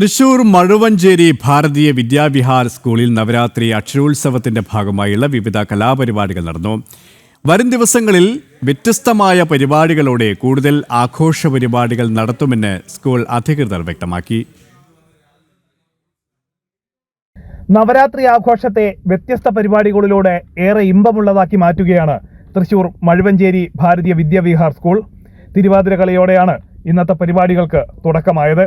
തൃശൂർ മഴുവഞ്ചേരി ഭാരതീയ വിദ്യാവിഹാർ സ്കൂളിൽ നവരാത്രി അക്ഷരോത്സവത്തിന്റെ ഭാഗമായുള്ള വിവിധ കലാപരിപാടികൾ നടന്നു. വരും ദിവസങ്ങളിൽ വ്യത്യസ്തമായ പരിപാടികളോടെ കൂടുതൽ ആഘോഷ പരിപാടികൾ നടത്തുമെന്ന് സ്കൂൾ അധികൃതർ വ്യക്തമാക്കി. നവരാത്രി ആഘോഷത്തെ വ്യത്യസ്ത പരിപാടികളിലൂടെ ഏറെ ഇമ്പമുള്ളതാക്കി മാറ്റുകയാണ് തൃശൂർ മഴുവഞ്ചേരി ഭാരതീയ വിദ്യാവിഹാർ സ്കൂൾ. തിരുവാതിര കളിയോടെയാണ് ഇന്നത്തെ പരിപാടികൾക്ക് തുടക്കമായത്.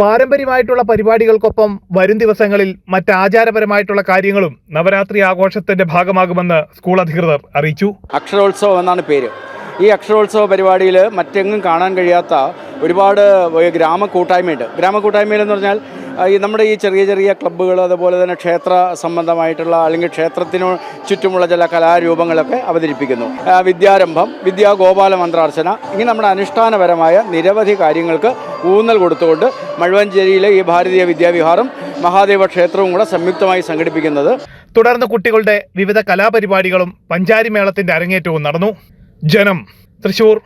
പാരമ്പര്യമായിട്ടുള്ള പരിപാടികൾക്കൊപ്പം വരും ദിവസങ്ങളിൽ മറ്റ് ആചാരപരമായിട്ടുള്ള കാര്യങ്ങളും നവരാത്രി ആഘോഷത്തിന്റെ ഭാഗമാകുമെന്ന് സ്കൂൾ അധികൃതർ അറിയിച്ചു. അക്ഷരോത്സവം എന്നാണ് പേര്. ഈ അക്ഷരോത്സവ പരിപാടിയിൽ മറ്റെങ്ങും കാണാൻ കഴിയാത്ത ഒരുപാട് ഗ്രാമ കൂട്ടായ്മയുണ്ട്. ഗ്രാമ കൂട്ടായ്മയിൽ എന്ന് പറഞ്ഞാൽ ഈ നമ്മുടെ ഈ ചെറിയ ചെറിയ ക്ലബ്ബുകൾ അതുപോലെ തന്നെ ക്ഷേത്ര സംബന്ധമായിട്ടുള്ള അല്ലെങ്കിൽ ക്ഷേത്രത്തിനു ചുറ്റുമുള്ള ചില കലാരൂപങ്ങളൊക്കെ അവതരിപ്പിക്കുന്നു. വിദ്യാരംഭം വിദ്യാഗോപാല മന്ത്രാർച്ചന ഇങ്ങനെ നമ്മുടെ അനുഷ്ഠാനപരമായ നിരവധി കാര്യങ്ങൾക്ക് ഊന്നൽ കൊടുത്തുകൊണ്ട് മഴുവഞ്ചേരിയിലെ ഈ ഭാരതീയ വിദ്യാവിഹാറും മഹാദേവ ക്ഷേത്രവും കൂടെ സംയുക്തമായി സംഘടിപ്പിക്കുന്നത്. തുടർന്ന് കുട്ടികളുടെ വിവിധ കലാപരിപാടികളും പഞ്ചാരി മേളത്തിന്റെ അരങ്ങേറ്റവും നടന്നു. ജനം തൃശൂർ.